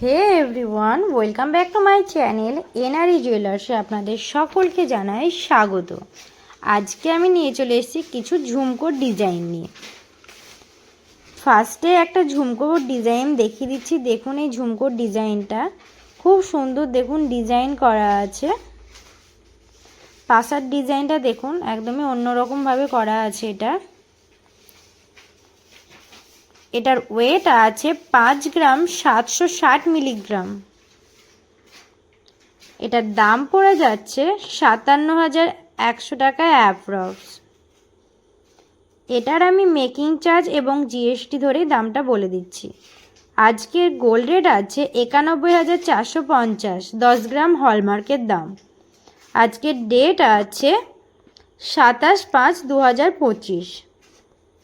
Hey everyone welcome back to my channel NRE জুয়েলার্সে আপনাদের সকলকে জানাই স্বাগত। আজকে আমি নিয়ে চলে এসেছি কিছু ঝুমকোর ডিজাইন নিয়ে। ফার্স্টে একটা ঝুমকোর ডিজাইন দেখিয়ে দিচ্ছি। দেখুন এই ঝুমকোর ডিজাইনটা খুব সুন্দর দেখুন ডিজাইন করা আছে। পাশার ডিজাইনটা দেখুন, একদমই অন্যরকমভাবে করা আছে এটা। এটার ওয়েট আছে পাঁচ গ্রাম সাতশো ষাট মিলিগ্রাম। এটার দাম পড়ে যাচ্ছে সাতান্ন হাজার একশো টাকা অ্যাপ্রক্স এটার আমি মেকিং চার্জ এবং জিএসটি ধরে দামটা বলে দিচ্ছি। আজকের গোল্ড রেট আছে একানব্বই হাজার চারশো পঞ্চাশ, দশ গ্রাম হলমার্কের দাম। আজকের ডেট আছে সাতাশ পাঁচ দু হাজার পঁচিশ।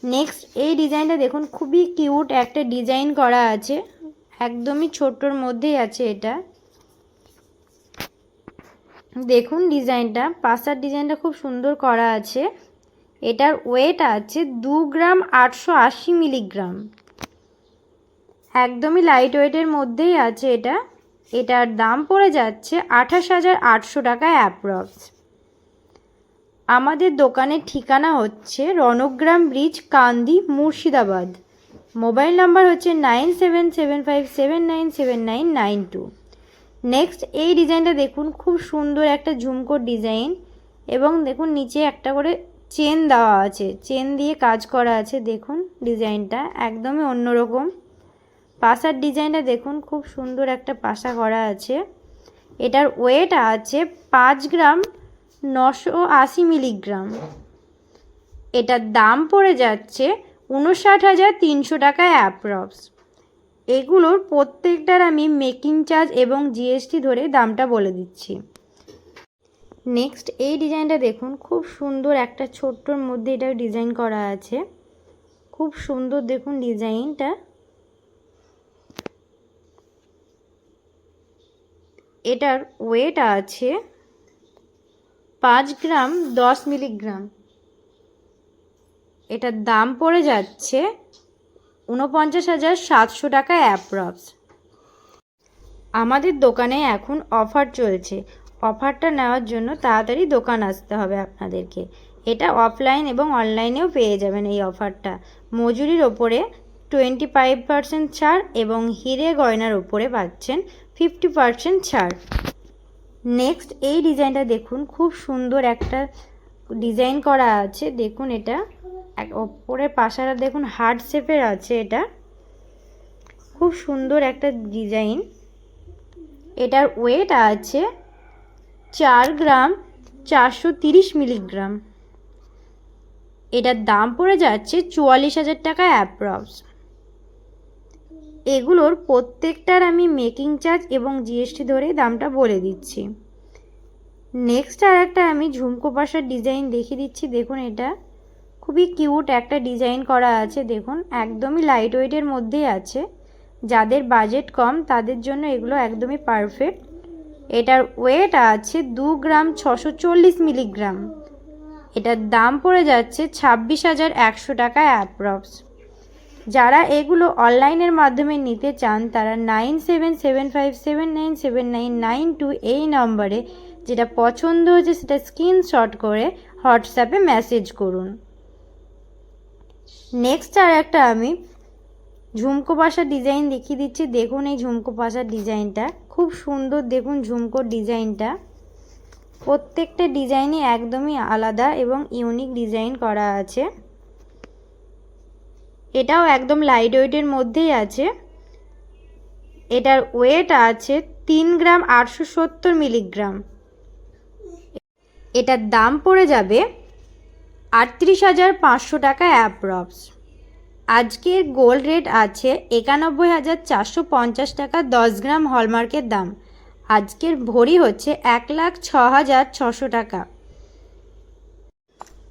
নেক্সট এই ডিজাইনটা দেখুন, খুবই কিউট একটা ডিজাইন করা আছে। একদমই ছোট্টর মধ্যেই আছে এটা। দেখুন ডিজাইনটা পাশার ডিজাইনটা খুব সুন্দর করা আছে। এটার ওয়েট আছে দু গ্রাম আটশো আশি মিলিগ্রাম একদমই লাইট ওয়েটের মধ্যেই আছে এটা। এটার দাম পড়ে যাচ্ছে আঠাশ হাজার আটশো টাকা অ্যাপ্রক্স আমাদের দোকানের ঠিকানা হচ্ছে Rangram bridge, Kandi, Murshidabad. Mobile number হচ্ছে nine seven seven five seven nine seven nine nine two. Next, এই ডিজাইনটা দেখুন, খুব সুন্দর একটা ঝুমকোর ডিজাইন এবং দেখুন, নিচে একটা করে চেন দেওয়া আছে। চেন দিয়ে কাজ করা আছে, দেখুন ডিজাইনটা একদমই অন্যরকম। পাশার ডিজাইনটা দেখুন, খুব সুন্দর একটা পাশা করা আছে। এটার ওয়েট আছে পাঁচ গ্রাম নশো আশি মিলিগ্রাম। এটার দাম পড়ে যাচ্ছে উনষাট হাজার তিনশো টাকায় অ্যাপ্রক্স। এগুলোর প্রত্যেকটার আমি মেকিং চার্জ এবং জিএসটি ধরে দামটা বলে দিচ্ছি। নেক্সট, এই ডিজাইনটা দেখুন, খুব সুন্দর একটা ছোট্টর মধ্যে এটা ডিজাইন করা আছে। খুব সুন্দর দেখুন ডিজাইনটা। এটার ওয়েট আছে পাঁচ গ্রাম দশ মিলিগ্রাম। এটার দাম পড়ে যাচ্ছে উনপঞ্চাশ হাজার সাতশো টাকা অ্যাপ্রক্স। আমাদের দোকানে এখন অফার চলছে। অফারটা নেওয়ার জন্য তাড়াতাড়ি দোকান আসতে হবে আপনাদেরকে। এটা অফলাইন এবং অনলাইনেও পেয়ে যাবেন এই অফারটা। মজুরির ওপরে টোয়েন্টি ফাইভ পার্সেন্ট ছাড় এবং হিরে গয়নার ওপরে পাচ্ছেন ফিফটি পার্সেন্ট ছাড়। নেক্সট এই ডিজাইনটা দেখুন, খুব সুন্দর একটা ডিজাইন করা আছে। দেখুন এটা ওপরের পাশাটা দেখুন হার্ড শেপের আছে এটা। খুব সুন্দর একটা ডিজাইন এটার ওয়েট আছে চার গ্রাম চারশো তিরিশ মিলিগ্রাম এটার দাম পড়ে যাচ্ছে চুয়াল্লিশ হাজার টাকা অ্যাপ্রক্স এগুলোর প্রত্যেকটার আমি মেকিং চার্জ এবং জিএসটি ধরে দামটা বলে দিচ্ছি। নেক্সট আর একটা আমি ঝুমকো পাশার ডিজাইন দেখিয়ে দিচ্ছি। দেখুন এটা। খুবই কিউট একটা ডিজাইন করা আছে, দেখুন। একদমই লাইট ওয়েটের মধ্যেই আছে। যাদের বাজেট কম, তাদের জন্য এগুলো একদমই পারফেক্ট এটার ওয়েট আছে দু গ্রাম ছশো চল্লিশ মিলিগ্রাম। এটার দাম পড়ে যাচ্ছে ছাব্বিশ হাজার একশো টাকা অ্যাপ্রক্স যারা এগুলো অনলাইনের মাধ্যমে নিতে চান, তারা nine seven seven five seven nine seven nine nine two এই নম্বরে যেটা পছন্দ হচ্ছে সেটা স্ক্রিনশট করে হোয়াটসঅ্যাপে মেসেজ করুন। নেক্সট আর একটা আমি ঝুমকো পাশার ডিজাইন দেখিয়ে দিচ্ছি। দেখুন এই ঝুমকো পাশার ডিজাইনটা। খুব সুন্দর দেখুন ঝুমকোর ডিজাইনটা। প্রত্যেকটা ডিজাইনই একদমই আলাদা এবং ইউনিক ডিজাইন করা আছে। এটাও একদম লাইট ওয়েটের মধ্যেই আছে। এটার ওয়েট আছে তিন গ্রাম আটশো সত্তর মিলিগ্রাম এটার দাম পড়ে যাবে আটত্রিশ হাজার পাঁচশো টাকা অ্যাপ্রক্স আজকের গোল্ড রেট আছে একানব্বই হাজার চারশো পঞ্চাশ টাকা দশ গ্রাম হলমার্কের দাম। আজকের ভরি হচ্ছে এক লাখ ছ হাজার ছশো টাকা।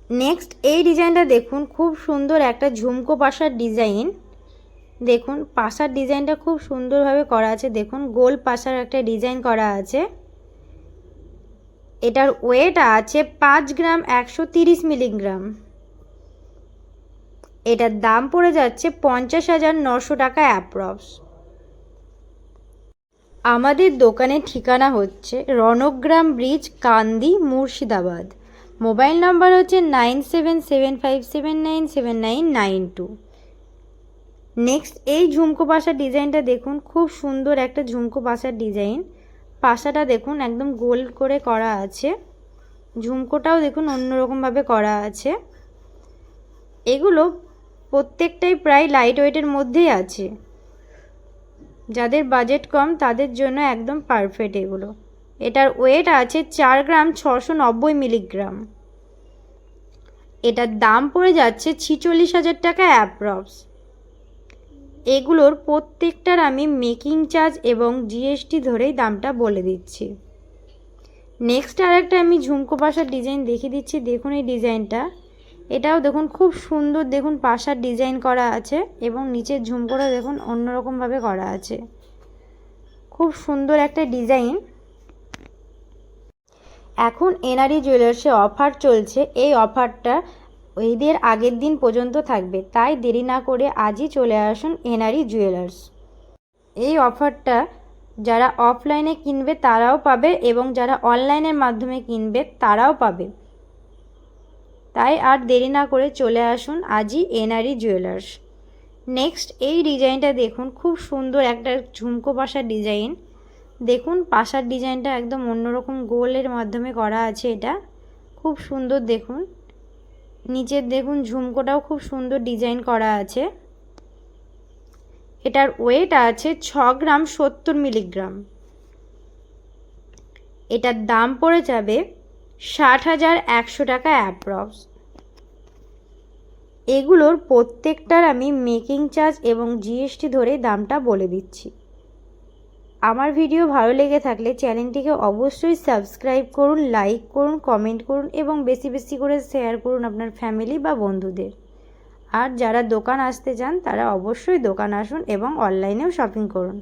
নেক্সট এই ডিজাইনটা দেখুন, খুব সুন্দর একটা ঝুমকো পাশার ডিজাইন। দেখুন, পাশার ডিজাইনটা খুব সুন্দরভাবে করা আছে। দেখুন, গোল পাশার একটা ডিজাইন করা আছে। এটার ওয়েট আছে পাঁচ গ্রাম একশো তিরিশ মিলিগ্রাম। এটার দাম পড়ে যাচ্ছে পঞ্চাশ হাজার নশো টাকা অ্যাপ্রক্স। আমাদের দোকানের ঠিকানা হচ্ছে Rangram bridge, Kandi, Murshidabad. Mobile number হচ্ছে nine seven seven five seven nine seven nine nine two. Next, এই ঝুমকো পাশার ডিজাইনটা দেখুন, খুব সুন্দর একটা ঝুমকো পাশার ডিজাইন। পাশাটা দেখুন, একদম গোল করে করা আছে। ঝুমকোটাও দেখুন অন্যরকমভাবে করা আছে। এগুলো প্রত্যেকটাই প্রায় লাইট ওয়েটের মধ্যেই আছে। যাদের বাজেট কম, তাদের জন্য একদম পারফেক্ট এগুলো। এটার ওয়েট আছে চার গ্রাম ছশো নব্বই মিলিগ্রাম এটার দাম পড়ে যাচ্ছে ছিচল্লিশ হাজার টাকা অ্যাপ্রক্স এগুলোর প্রত্যেকটার আমি মেকিং চার্জ এবং জিএসটি ধরেই দামটা বলে দিচ্ছি। নেক্সট আরেকটা আমি ঝুমকো পাশার ডিজাইন দেখিয়ে দিচ্ছি। দেখুন এই ডিজাইনটা এটাও দেখুন খুব সুন্দর দেখুন পাশার ডিজাইন করা আছে এবং নিচের ঝুমকোটা দেখুন অন্যরকমভাবে করা আছে। খুব সুন্দর একটা ডিজাইন এখন এনআরই জুয়েলার্সে অফার চলছে। এই অফারটা ঈদের আগের দিন পর্যন্ত থাকবে। তাই দেরি না করে আজই চলে আসুন এনআরই জুয়েলার্স। এই অফারটা যারা অফলাইনে কিনবে তারাও পাবে এবং যারা অনলাইনের মাধ্যমে কিনবে তারাও পাবে। তাই আর দেরি না করে চলে আসুন আজই এনআরই জুয়েলার্স। নেক্সট এই ডিজাইনটা দেখুন। খুব সুন্দর একটা ঝুমকো পাশার ডিজাইন। দেখুন, পাশার ডিজাইনটা একদম অন্যরকম গোলের মাধ্যমে করা আছে এটা। খুব সুন্দর দেখুন। নিচের দেখুন, ঝুমকোটাও খুব সুন্দর ডিজাইন করা আছে। এটার ওয়েট আছে ছ গ্রাম সত্তর মিলিগ্রাম। এটার দাম পড়ে যাবে ষাট হাজার একশো টাকা অ্যাপ্রক্স। এগুলোর প্রত্যেকটার আমি মেকিং চার্জ এবং জিএসটি ধরে দামটা বলে দিচ্ছি। আমার ভিডিও ভালো লেগে থাকলে চ্যানেলটিকে অবশ্যই সাবস্ক্রাইব করুন, লাইক করুন, কমেন্ট করুন এবং বেশি বেশি করে শেয়ার করুন আপনার ফ্যামিলি বা বন্ধুদের। আর যারা দোকান আসতে চান তারা অবশ্যই দোকান আসুন এবং অনলাইনেও শপিং করুন।